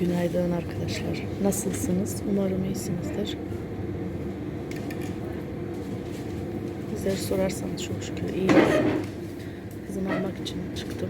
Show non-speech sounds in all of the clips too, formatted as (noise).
Günaydın arkadaşlar. Nasılsınız? Umarım iyisinizdir. Bizleri sorarsanız çok şükür iyiyiz. Kızımı almak için çıktım.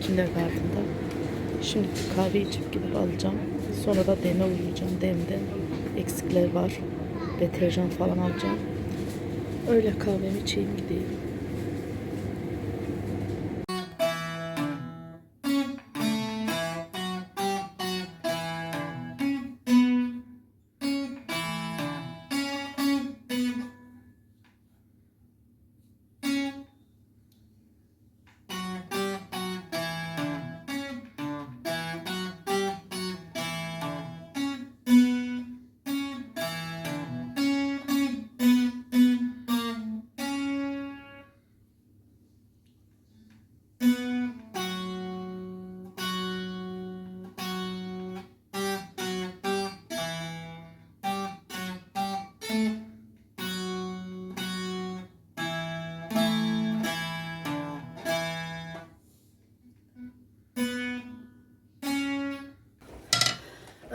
Kindergarten'da. Şimdi kahve içip gidip alacağım. Sonra da deme uyuyacağım. Demde eksikler var. Deterjan falan alacağım. Öyle kahvemi içeyim gideyim.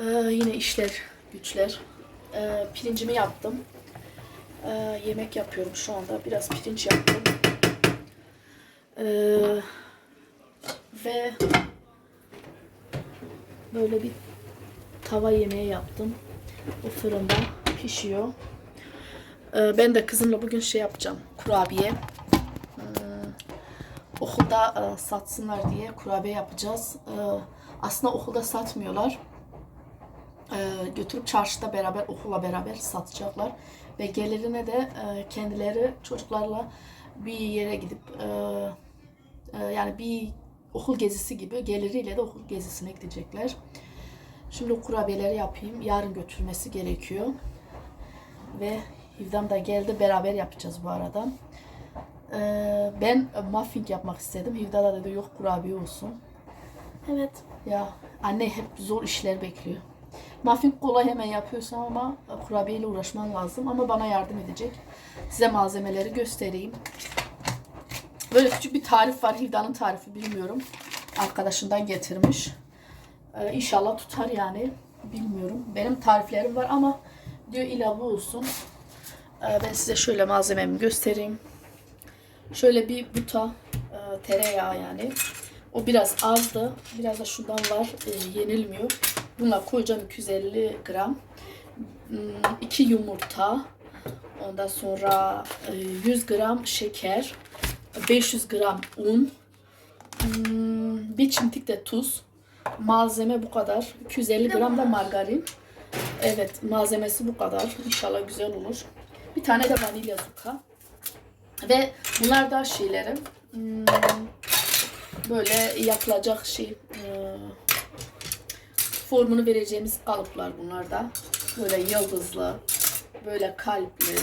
Ee, yine işler, güçler. Ee, pirincimi yaptım. Ee, yemek yapıyorum şu anda. Biraz pirinç yaptım. Ee, ve böyle bir tava yemeği yaptım. O fırında pişiyor. Ee, ben de kızımla bugün şey yapacağım. Kurabiye. Ee, okulda e, satsınlar diye kurabiye yapacağız. Ee, aslında okulda satmıyorlar e, götürüp çarşıda beraber okula beraber satacaklar ve gelirine de e, kendileri çocuklarla bir yere gidip e, e, yani bir okul gezisi gibi geliriyle de okul gezisine gidecekler. Şimdi kurabiyeleri yapayım. Yarın götürmesi gerekiyor. Ve Hivdam da geldi. Beraber yapacağız bu arada. Ee, ben muffin yapmak istedim. Hivda da dedi yok kurabiye olsun. Evet. Ya anne hep zor işler bekliyor. Muffin kolay hemen yapıyorsun ama kurabiyeyle uğraşman lazım. Ama bana yardım edecek. Size malzemeleri göstereyim. Böyle küçük bir tarif var. Hilda'nın tarifi bilmiyorum. Arkadaşından getirmiş. Ee, inşallah tutar yani. Bilmiyorum. Benim tariflerim var ama diyor illa bu olsun. Ee, ben size şöyle malzememi göstereyim. Şöyle bir buta e, tereyağı yani. O biraz azdı. Biraz da şundan var. e, yenilmiyor. Buna koyacağım 250 gram. 2 yumurta. Ondan sonra e, 100 gram şeker. 500 gram un. hmm, Bir çimdik de tuz. Malzeme bu kadar. 250 gram da margarin. Evet malzemesi bu kadar. İnşallah güzel olur. Bir tane de vanilya zuka. Ve bunlar da şeylerim. hmm, Böyle yapılacak şey. Formunu vereceğimiz kalıplar bunlar da. Böyle yıldızlı, böyle kalpli.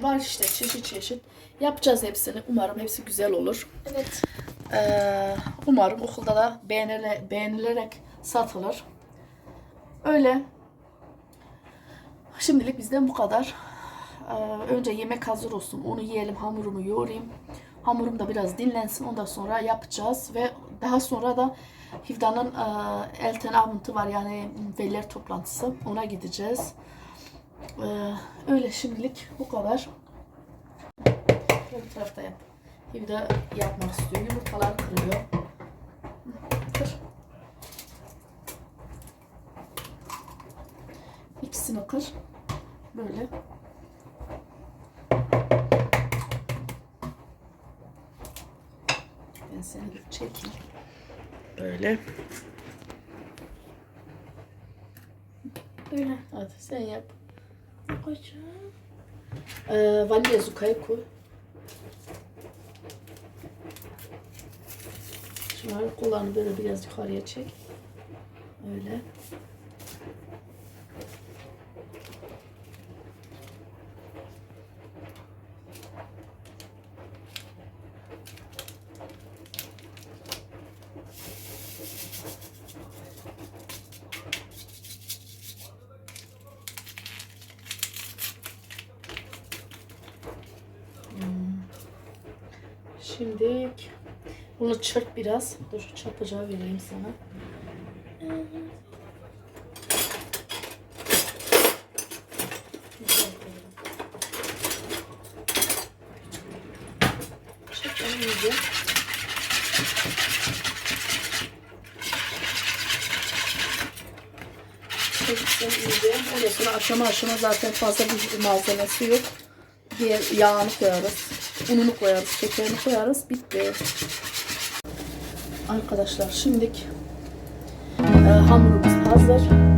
Var işte çeşit çeşit. Yapacağız hepsini. Umarım hepsi güzel olur. Evet. Ee, umarım okulda da beğenile, beğenilerek satılır. Öyle. Şimdilik bizden bu kadar. Ee, önce yemek hazır olsun. Onu yiyelim. Hamurumu yoğurayım. Hamurum da biraz dinlensin. Ondan sonra yapacağız. Ve daha sonra da Hivda'nın e, Elten Avıntı var. Yani veliler toplantısı. Ona gideceğiz. Ee, öyle şimdilik bu kadar. Bir tarafta yap. Hivda yapmak istiyor. Yumurtalar kırıyor. Kır. İkisini kır. Böyle. Ben seni çekeyim. Böyle. Böyle. Hadi sen yap. Koyacağım. Ee, vanilya zukayı koy. Şimdi kulağını böyle biraz yukarıya çek. Öyle. Şimdi bunu çırt biraz. Dur çapacağı vereyim sana. Çırpmayacağım. Çırpsın iyice. Ondan sonra aşama aşama zaten fazla bir malzemesi yok. Diğer yağını koyarız. Ununu koyarız. Şekerini koyarız. Bitti. Arkadaşlar şimdilik e, hamurumuz hazır.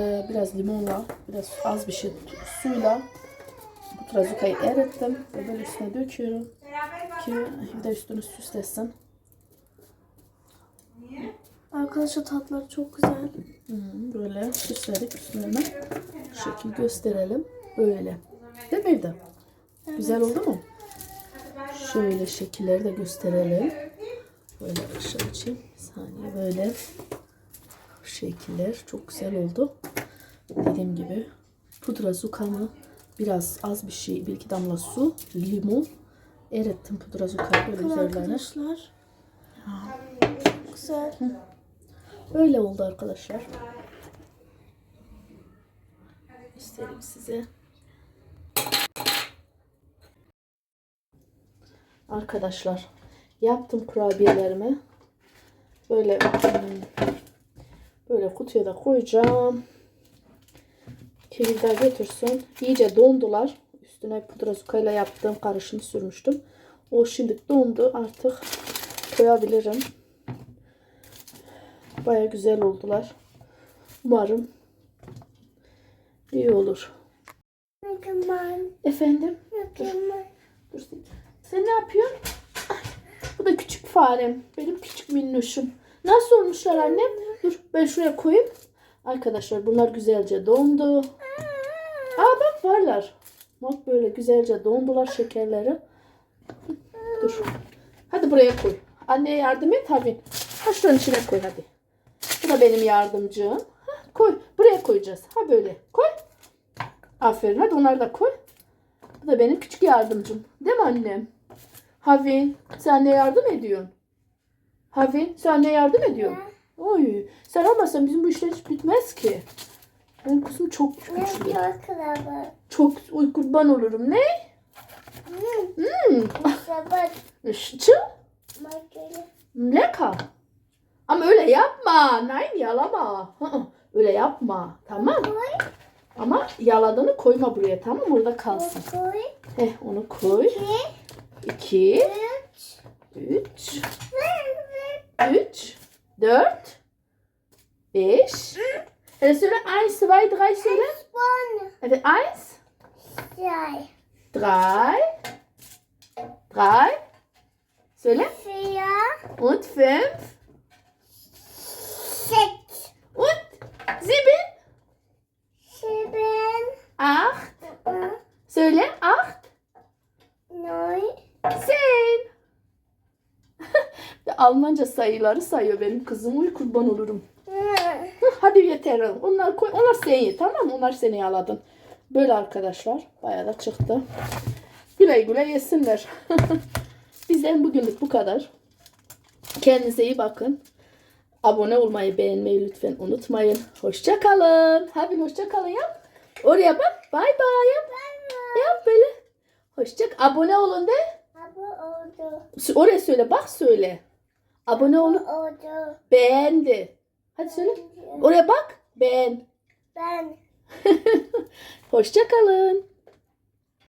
Ee, biraz limonla, biraz az bir şey suyla pudra zukayı erittim ve böyle üstüne döküyorum ki bir de üstünü süslesin. Arkadaşlar tatları çok güzel. Hı, Böyle süsledik üstüne şekil gösterelim. Böyle. Değil mi Evde? Güzel oldu mu? Şöyle şekilleri de gösterelim. Böyle aşağı açayım. Bir saniye böyle. Şekiller çok güzel oldu. Dediğim gibi pudra zukamı biraz az bir şey bir iki damla su limon erittim pudra zukayı böyle Bakın üzerlerine. arkadaşlar. Çok güzel. Böyle oldu arkadaşlar. Göstereyim size. Arkadaşlar yaptım kurabiyelerimi. Böyle böyle kutuya da koyacağım. Kivil'de götürsün. İyice dondular. Üstüne pudra zukayla yaptığım karışımı sürmüştüm. O şimdi dondu. Artık koyabilirim. Baya güzel oldular. Umarım iyi olur. Efendim? Mükemmel. Dur sen. Ne yapıyorsun? Ay, Bu da küçük farem. Benim küçük minnoşum. Nasıl olmuşlar annem? Dur ben şuraya koyayım. Arkadaşlar bunlar güzelce dondu. Aa bak varlar. Bak böyle güzelce dondular şekerleri. Dur. Hadi buraya koy. Anneye yardım et hadi. Ha şuranın içine koy hadi. Bu da benim yardımcım. Ha, koy. Buraya koyacağız. Ha böyle. Koy. Aferin. Hadi onları da koy. Bu da benim küçük yardımcım. Değil mi annem? Havin, sen ne yardım ediyorsun? Havin, sen ne yardım ediyorsun? Oy, sen olmasan bizim bu işler hiç bitmez ki. Benim kızım çok güçlü. Çok uy kurban olurum. Ne? Hmm. Sabah Çı? makine. Leka. Ama öyle yapma. Nein yalama. Öyle yapma. Tamam. Ama yaladığını koyma buraya. Tamam mı? Orada kalsın. Koy. Heh, onu koy. İki. İki. Üç. Üç. Ve- ve- 3, 4, 5. Hadi söyle 1, 2, 3 söyle. Bana. Evet 1, Drei. 3, 3. Söyle. Vier. Und 5 Sechs. und 7, Sieben. 8. Söyle 8, Neun. 10. (laughs) Almanca sayıları sayıyor benim kızım. Uy kurban olurum. Yeter. Onlar koy. Onlar seni tamam mı? Onlar seni yaladın. Böyle arkadaşlar. Bayağı da çıktı. Güle güle yesinler. (laughs) Bizden bugünlük bu kadar. Kendinize iyi bakın. Abone olmayı, beğenmeyi lütfen unutmayın. Hoşça kalın. Hadi hoşça kalın yap. Oraya bak. Bay bay yap. Yap böyle. Hoşça Abone olun de. Aber oldu. Oraya söyle. Bak söyle. Abone olun. Oldu. Beğendi. Hadi söyle. Oraya bak. Beğen. Ben. (laughs) Hoşça kalın.